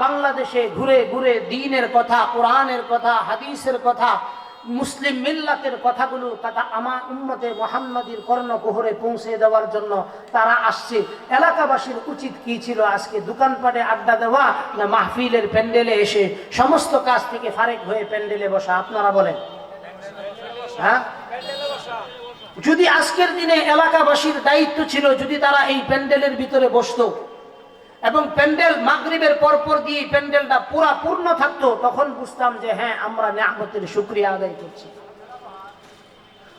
বাংলাদেশে ঘুরে ঘুরে দিনের কথা, কোরআনের কথা, হাদিসের কথা, মুসলিম মিল্লাতের কথাগুলো তারা আমার উন্মতে মোহাম্মদীর কর্ণকুহরে পৌঁছে দেওয়ার জন্য তারা আসছে। এলাকাবাসীর উচিত কি ছিল আজকে দোকানপাটে আড্ডা দেওয়া না মাহফিলের প্যান্ডেলে এসে সমস্ত কাজ থেকে ফারেক হয়ে প্যান্ডেলে বসা? আপনারা বলেন। হ্যাঁ? যদি আজকের দিনে এলাকাবাসীর দায়িত্ব ছিল যদি তারা এই প্যান্ডেলের ভিতরে বসতো এবং প্যান্ডেল মাগরিবের পরপর দিয়ে প্যান্ডেলটা পুরা পূর্ণ থাকতো, তখন বুঝতাম যে হ্যাঁ আমরা নিয়ামতের শুক্রিয়া আদায় করছি।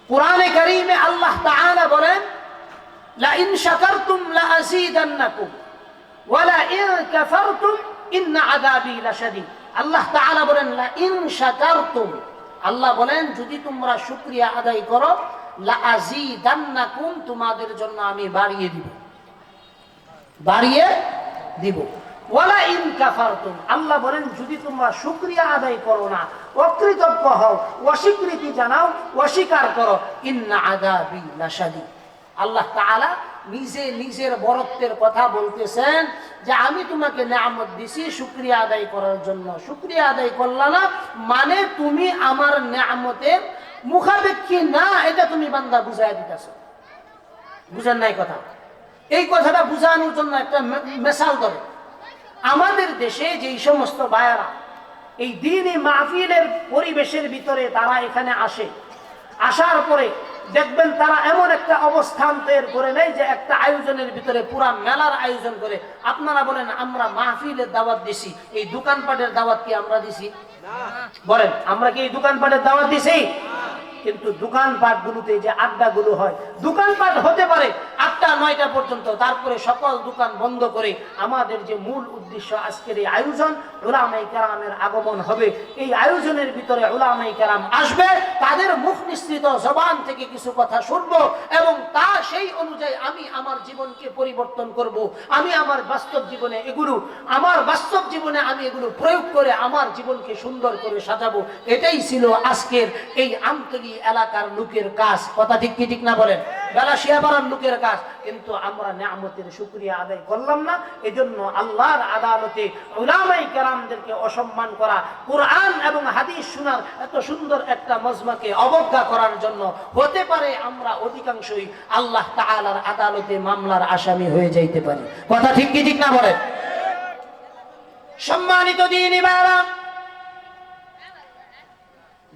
কোরআনে কারিমে আল্লাহ তাআলা বলেন লা ইন শাকারতুম লা আযীদান্নাকুম ওয়া লা ইন কাফারতুম ইন্না আযাবি লাশাদীদ। আল্লাহ তাআলা বলেন লা ইন শাকারতুম, আল্লাহ বলেন, যদি তোমরা শুকরিয়া আদায় করো লা আযীদান্নাকুম তোমাদের জন্য আমি বাড়িয়ে দিব। বাড়িয়ে দিব। ওয়ালা ইন কাফারতুম, আল্লাহ বলেন, যদি তোমরা শুকরিয়া আদায় করো না, অকৃতজ্ঞ হও, অস্বীকৃতি জানাও, অস্বীকার করো, ইন্না আদাবি লাশাদি। আল্লাহ তাআলা নিজে নিজের বরত্বের কথা বলতেছেন যে, আমি তোমাকে নিয়ামত দিছি শুকরিয়া আদায় করার জন্য। শুকরিয়া আদায় করলা না মানে তুমি আমার নিয়ামতের মুখাপেক্ষী না, এটা তুমি বান্দা বুঝাই দিতেছ। বুঝেন নাই কথা? এই কথাটা বোঝানোর জন্য একটা মেসাল ধরে। আমাদের দেশে যেই সমস্ত বায়ারা এই দিনই মাহফিলের পরিবেশের ভিতরে তারা এখানে আসে। আসার পরে দেখবেন তারা এমন একটা অবস্থান তৈরি করে নেয় যে একটা আয়োজনের ভিতরে পুরা মেলার আয়োজন করে। আপনারা বলেন, আমরা মাহফিলের দাওয়াত দিছি। এই দোকানপাটের দাওয়াত কি আমরা দিছি? বলেন, আমরা কি এই দোকানপাটের দাওয়াত দিছি? কিন্তু দোকানপাট গুলোতে যে আড্ডা গুলো হয়, দোকানপাট হতে পারে আটটা নয়টা পর্যন্ত তারপরে সকল দোকান বন্ধ করে আমাদের যে মূল উদ্দেশ্য আজকের এই আয়োজন ওলামাই কেরামের আগমন হবে। এই আয়োজনের ভিতরে ওলামাই কেরাম আসবে, তাদের মুখ নিঃসৃত জবান থেকে কিছু কথা শুনব এবং তা সেই অনুযায়ী আমি আমার জীবনকে পরিবর্তন করব, আমি আমার বাস্তব জীবনে এগুলো, আমার বাস্তব জীবনে আমি এগুলো প্রয়োগ করে আমার জীবনকে সুন্দর করে সাজাবো। এটাই ছিল আজকের এই আমতলি এলাকার লোকের কাজ। কথা ঠিক কি, ঠিক না বলেন? বেলা লোকের কাজ কিন্তু আমরা শুক্রিয়া আদায় করলাম না। এজন্য আল্লাহর আদালতে উলামাই কেরামদেরকে অসম্মান করা, কোরআন এবং হাদিস শোনার এত সুন্দর একটা মজমাকে অবজ্ঞা করার জন্য হতে পারে আমরা অধিকাংশই আল্লাহ তাআলার আদালতে মামলার আসামি হয়ে যাইতে পারি। কথা ঠিক কি ঠিক না বলেন সম্মানিত দিন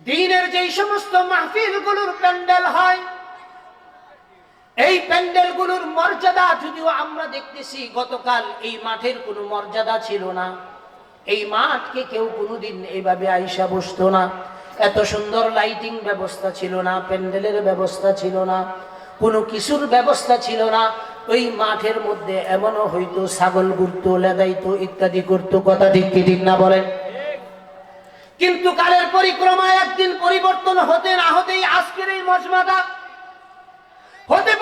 দিনের যেই সমস্ত মাহফিলগুলোর প্যান্ডেল হয় এই প্যান্ডেলগুলোর মর্যাদা যদিও আমরা দেখতেছি গতকাল এই মাঠের কোনো মর্যাদা ছিল না। এই মাঠকে কেউ কোনোদিন এইভাবে আইসা বসতো না। এত সুন্দর লাইটিং ব্যবস্থা ছিল না, প্যান্ডেলের ব্যবস্থা ছিল না, কোনো কিছুর ব্যবস্থা ছিল না। ওই মাঠের মধ্যে এমনও হয়তো ছাগল ঘুরতো লেদাইতো ইত্যাদি করতো, কথা ঠিক কি ঠিক না বলেন? কিন্তু কালের পরিক্রমায় একদিন পরিবর্তন হতে না হতেই আজকের এই মজমাটা হতে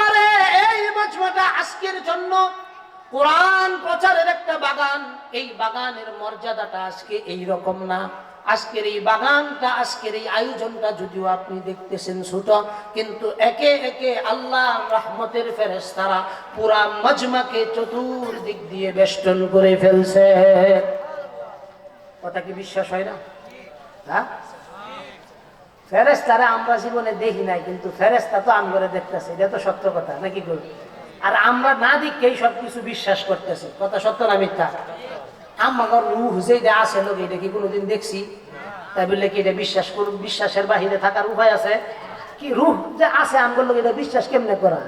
মজমাটা আজকের জন্য কোরআন প্রচারের একটা বাগান। এই বাগানের মর্যাদাটা আজকে এই রকম না। আজকের এই বাগানটা, আজকের এই আয়োজনটা যদিও আপনি দেখতেছেন ছোট, কিন্তু একে একে আল্লাহ রহমতের ফেরেশতারা পুরা মজমাকে চতুর্দিক দিয়ে বেষ্টন করে ফেলছে। কথা কি বিশ্বাস হয় না? হ্যাঁ? ফেরেস্তারে আমরা জীবনে দেখি নাই, কিন্তু ফেরেস্তা তো আমগরে দেখতেছে, এটা তো সত্য কথা, নাকি কই? আর আমরা না দেখেই সব কিছু বিশ্বাস করতেছে, কথা সত্য না মিথ্যা? আমাগর রুহ যে আছে লোক, এটা কি কোনোদিন দেখছি? তাই বললে কি এটা বিশ্বাস করুন, বিশ্বাসের বাহিরে থাকার উপায় আছে? কি রুহ যে আছে আমগর লোক, এটা বিশ্বাস কেমনে করা?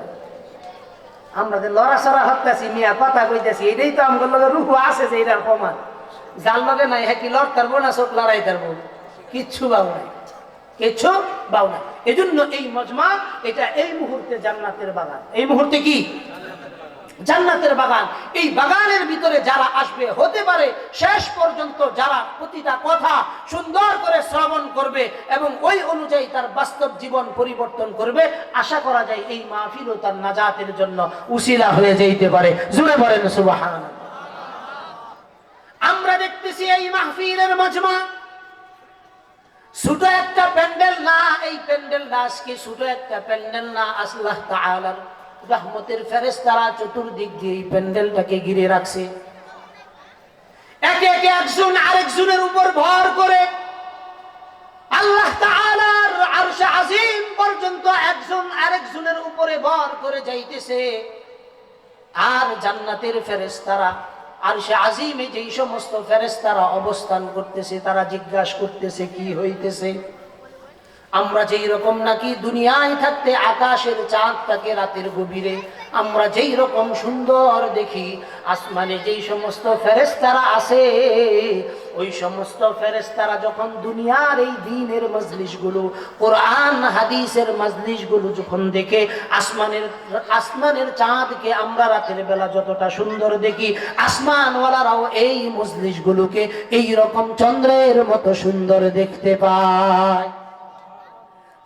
আমরা যে লড়াচড়া হত্যাছি মিয়া কথা কইতেছি, এটাই তো আমগর লোকের রুহ আছে যে এটার প্রমাণ। যার লগে নাই হ্যাঁ কি লড় তারবো না চোখ লড়াই তারবো কিচ্ছু বাউ নাই। কিচ্ছু বাউ নাই এই মজমা, এটা এই মুহূর্তে জান্নাতের বাগান। এই মুহূর্তে কি? জান্নাতের বাগান। এই বাগানের ভিতরে যারা আসবে, হতে পারে শেষ পর্যন্ত যারা প্রতিটা কথা সুন্দর করে শ্রবণ করবে এবং ওই অনুযায়ী তার বাস্তব জীবন পরিবর্তন করবে, আশা করা যায় এই মাহফিলও তার নাজাতের জন্য উশিলা হয়ে যেতে পারে। জুড়ে বলেন সুবাহান আমরা দেখতেছি এই মাহফিলের মজমা। ছোট একটা না এই প্যান্ডেলটা আজকে ছোট একটা প্যান্ডেল না, আল্লাহ তাআলার রহমতের ফেরেশতারা চতুর্দিক দিয়ে এই প্যান্ডেলটাকে ঘিরে রাখছে। একে একে একজন আরেকজনের উপর ভর করে আল্লাহ তাআলার আরশে পর্যন্ত একজন আরেকজনের উপরে ভর করে যাইতেছে। আর জান্নাতের ফেরেশতারা, আরশে আজিমে যেই সমস্ত ফেরেশতারা অবস্থান করতেছে, তারা জিজ্ঞাসা করতেছে, কি হইতেছে? আমরা যেই রকম নাকি দুনিয়ায় থাকতে আকাশের চাঁদটাকে রাতের গভীরে, আমরা যেই রকম সুন্দর দেখি, আসমানে যেই সমস্ত ফেরেস্তারা আছে, ওই সমস্ত ফেরেস্তারা যখন দুনিয়ার এই দিনের মজলিশগুলো, কোরআন, হাদিসের মজলিশগুলো যখন দেখে, আসমানের আসমানের চাঁদকে আমরা রাতের বেলা যতটা সুন্দর দেখি, আসমানওয়ালারাও এই মজলিশগুলোকে এই রকম চন্দ্রের মতো সুন্দর দেখতে পায়।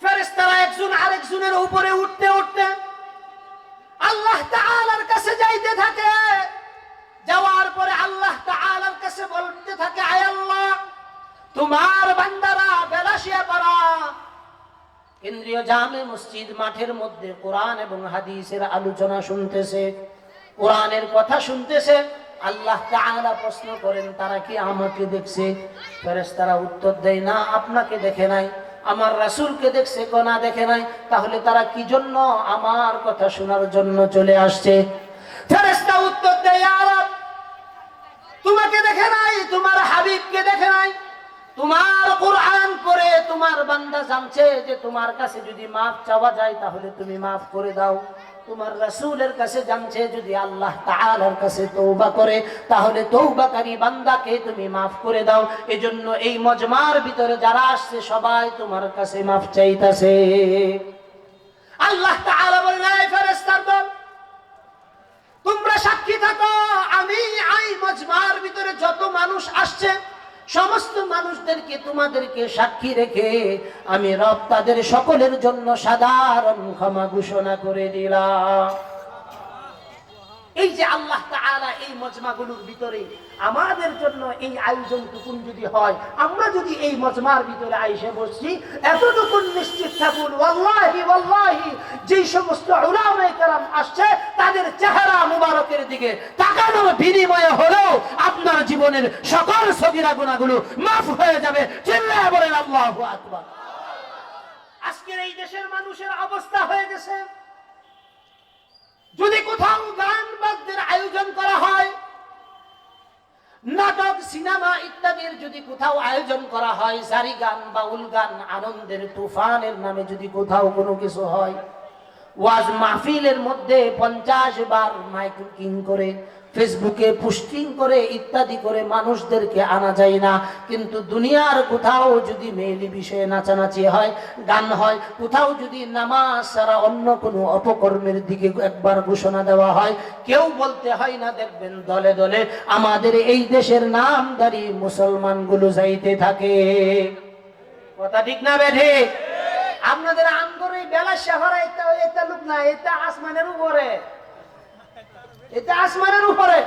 ফেরেশতারা একজন আরেকজনের উপরে উঠতে উঠতে আল্লাহ তাআলার কাছে যাইতে থাকে। যাওয়ার পরে আল্লাহ তাআলার কাছে বলতে থাকে, আয় আল্লাহ, তোমার বান্দারা বেলাসিয়া পারা কেন্দ্রীয় জামে মসজিদ মাঠের মধ্যে কোরআন এবং হাদিসের আলোচনা শুনতেছে। কোরআনের কথা শুনতেছে। আল্লাহ তাআলা প্রশ্ন করেন, তারা কি আমাকে দেখছে? ফেরেশতারা উত্তর দেয়, না, আপনাকে দেখে নাই। আমার রাসুলকে দেখছে কোনা দেখে নাই, তাহলে তারা কি জন্য আমার কথা শোনার জন্য চলে আসছে? উত্তর দেয়, "ইয়া তোমাকে দেখে নাই, তোমার হাবিবকে দেখে নাই। তোমার কোরআন পড়ে তোমার বান্দা জানছে যে তোমার কাছে যদি মাফ চাওয়া যায় তাহলে তুমি মাফ করে দাও। তোমার রাসূলের কাছে জানছে যদি আল্লাহ তাআলার কাছে তওবা করে, তাহলে তওবাকারী বান্দাকে তুমি মাফ করে দাও। এজন্য এই মজমার ভিতরে যারা আসছে, সবাই তোমার কাছে মাফ চাইতাছে। আল্লাহ তাআলা বলেন এই ফেরেশতার দল, তোমরা সাক্ষী থাকো, আমি আই মজমার ভিতরে যত মানুষ আসছে সমস্ত মানুষদেরকে তোমাদেরকে সাক্ষী রেখে আমি রব তাদের সকলের জন্য সাধারণ ক্ষমা ঘোষণা করে দিলাম। এই যে আল্লাহ তাআলা এই মজমাগুলোর ভিতরে আমাদের জন্য এই আয়োজনটুকুন যদি হয়, আমরা যদি এই মজমার ভিতরে আইসে বসছি, এতটুকুন নিশ্চিত থাকুন, ওয়াল্লাহি ওয়াল্লাহি, যেই সমস্ত উলামায়ে কেরাম আসছে, তাদের চেহারা মুবারকের দিকে তাকানোর বিনিময়ে হলেও জীবনের সকল সগিরা গুনাহগুলো মাফ হয়ে যাবে। চিল্লায় বলেন, আল্লাহু আজকের এই দেশের মানুষের অবস্থা হয়ে গেছে। যদি কোথাও গান বাদ্যের আয়োজন করা হয়, নাটক, সিনেমা ইত্যাদির যদি কোথাও আয়োজন করা হয় জারি গান, বাউল গান, আনন্দের তুফানের নামে যদি কোথাও কোনো কিছু হয় ওয়াজ মাহফিলের মধ্যে পঞ্চাশ বার মাইকিং করে, ফেসবুকে পোস্টিং করে, ইত্যাদি করে মানুষদেরকে আনা যায় না। কিন্তু দুনিয়ার কোথাও যদি মেয়েলি বিষয়ে নাচানাচি হয়, গান হয়, কোথাও যদি নামাজ ছাড়া অন্য কোনো অপকর্মের দিকে একবার ঘোষণা দেওয়া হয়, কেউ বলতে হয় না, দেখবেন দলে দলে আমাদের এই দেশের নামদারি মুসলমানগুলো যাইতে থাকে। কথা ঠিক না বেঠে? আপনাদের আমগরে বেলা শহরে, এটা এটা লোক না এটা আসমানের উপরে। এটা আসমানের উপরে।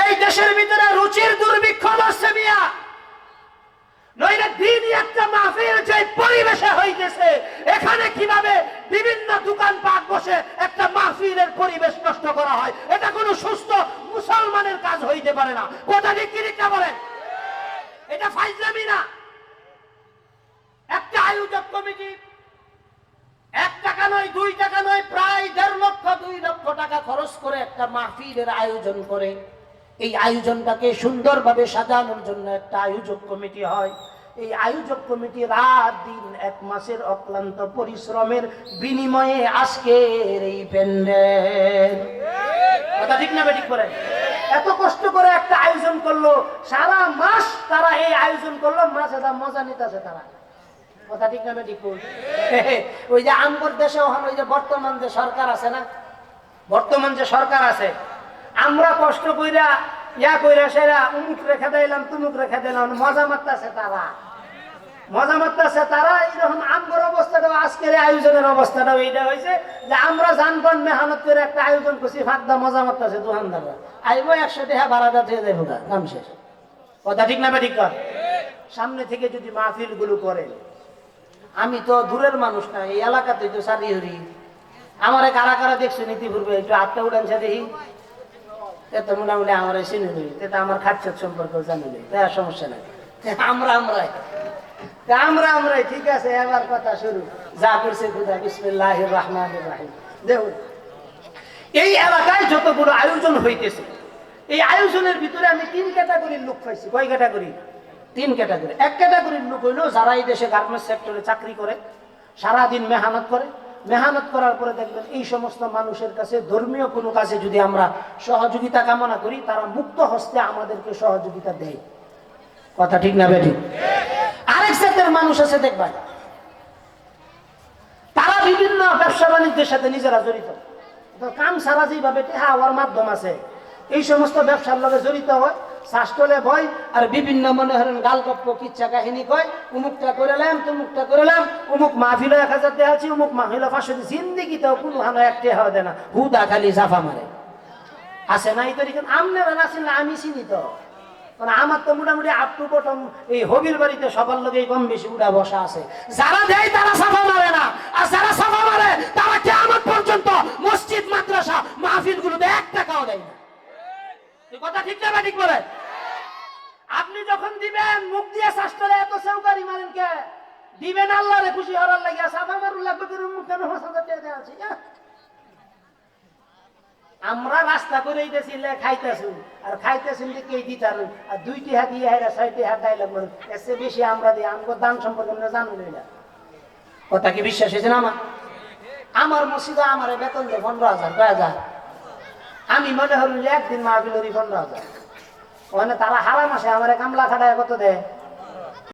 এই দেশের ভিতরে রুচির দুর্ভিক্ষ লড়ছে মিয়া। বিভিন্ন দোকানপাট বসে একটা মাহফিলের পরিবেশ নষ্ট করা হয়, এটা কোনো সুস্থ মুসলমানের কাজ হইতে পারে না। কথা ঠিক কি ঠিক না বলেন? এটা ফাইজলামি একটা আয়োজক কমিটি দুই টাকা নয়, প্রায় দেড় লক্ষ, দুই লক্ষ টাকা খরচ করে একটা মাহফিলের আয়োজন করে। এই আয়োজনটাকে সুন্দরভাবে সাজানোর জন্য একটা আয়োজক কমিটি হয়। এই আয়োজক কমিটি রাত দিন এক মাসের অক্লান্ত পরিশ্রমের বিনিময়ে আজকের এই প্যান্ডেল। কথা ঠিক না ঠিক করে? এত কষ্ট করে একটা আয়োজন করল, সারা মাস তারা এই আয়োজন করল মাসে মজা নিতেছে তারা। কথা ঠিক না ঠিক ওই যে আমগর দেশে ওখানে ওই যে বর্তমান যে সরকার আছে না? বর্তমান যে সরকার আছে, আমরা কষ্ট কইরা, ইয়া কইরা সেরা, উমুক রেখে দিলাম, তুমুক রেখে দিলাম, মজা মারতেছে তারা। মজা মারতেছে তারা, এইরকম আমগর অবস্থাটা আজকের আয়োজনের অবস্থাটা এইটা হয়েছে যে আমরা জানবান মেহনত করে একটা আয়োজন করছি, ফাঁকদা মজা মারতেছে দোকানদাররা। আইবো একশো টাকা ভাড়াটা দিয়ে দেবো কাম শেষ। কথা ঠিক না ঠিক কর? সামনে থেকে যদি মাহফিলগুলো করে আমি তো দূরের মানুষ না, এই এলাকাতে তো সারি হরি। আমার কারা কারা দেখছেন ইতিপূর্বে? একটু আটটা উঠানছে দেখি। এত মোটামুটি আমার চিনি লই এটা আমার খাচ্ছত সম্পর্কে জানি লই তা সমস্যা নাই। আমরা আমরাই। আমরা আমরাই। ঠিক আছে, এবার কথা শুরু। যা করছে খুদা বিসমিল্লাহ রহমান রাহিম। দেখুন, এই এলাকায় যতগুলো আয়োজন হইতেছে, এই আয়োজনের ভিতরে আমি তিন ক্যাটাগরির লোক পাইছি। কয় ক্যাটাগরি তিন ক্যাটাগরি এক ক্যাটাগরির লোক হইল যারা এই দেশে গার্মেন্টস সেক্টরে চাকরি করে, সারাদিন মেহনত করে। মেহনত করার পরে দেখবেন এই সমস্ত মানুষের কাছে ধর্মীয় কোনো কাজে যদি আমরা সহযোগিতা কামনা করি, তারা মুক্ত হস্তে আমাদেরকে সহযোগিতা দেয়। কথা ঠিক না বেঠিক? আরেক জাতের মানুষ আছে, দেখবেন। তারা বিভিন্ন ব্যবসা বাণিজ্যের সাথে নিজেরা জড়িত। কাম সারা যেভাবে টেহা হওয়ার মাধ্যম আছে, এই সমস্ত ব্যবসার লগে জড়িত হয়। শাস্তলে ভয়, আর বিভিন্ন মনে হলেন গালগপ্প কিচ্ছা কাহিনী কয়, উমুকটা করেলাম, তুমুকটা করেলাম, উমুক মাহফিল এক হাজার দেওয়া আছে, উমুক মাহফিল পাঁচশো জিন্দিগিতেও কোনো হানো এক টেহা দেয় না। হুদা খালি জাফা মারে। আছে না এই তরিকে আমনেরা না চিনলে আমি চিনি তো। মানে আমার তো মোটামুটি আপ টু বটম এই হবির বাড়িতে সবার লোকে কম বেশি উড়া বসা আছে। যারা দেয় তারা সাফা মারে না। আর যারা সাফা মারে, তারা কেমন পর্যন্ত মসজিদ, মাদ্রাসা মাহফিল গুলোতে এক টাকাও দেয় না। কথা ঠিক না ঠিক বলে? আপনি যখন দিবেন, মুখ দিয়ে শাস্ত্রে এত সেউকারি মারেন কে? দিবেন আল্লাহরে খুশি হওয়ার লাগিয়া, সাফা মারুন লাগবে করে মুখ কেন? হাসাতে দেওয়া আছে হ্যাঁ? আমরা রাস্তা করে দিয়েছিলে খাইতেছু। আর খাইতেছুন কে দিতার আর দুইটি হাত দিয়ে হাইরা, ছয়টি হাত ডাইলগ মানে এসে বেশি আমরা দিই, আমগো দান সম্পর্কে আমরা জানি না। কথা কি বিশ্বাস হয়েছে না আমার? আমার মসজিদে আমার বেতন দেয় পনেরো হাজার, কয় হাজার? আমি মনে হল যে একদিন মাহফিল রিফান্ড পনেরো যায় তারা হারা মাসে আমার কামলা খাটায় কত দেয়।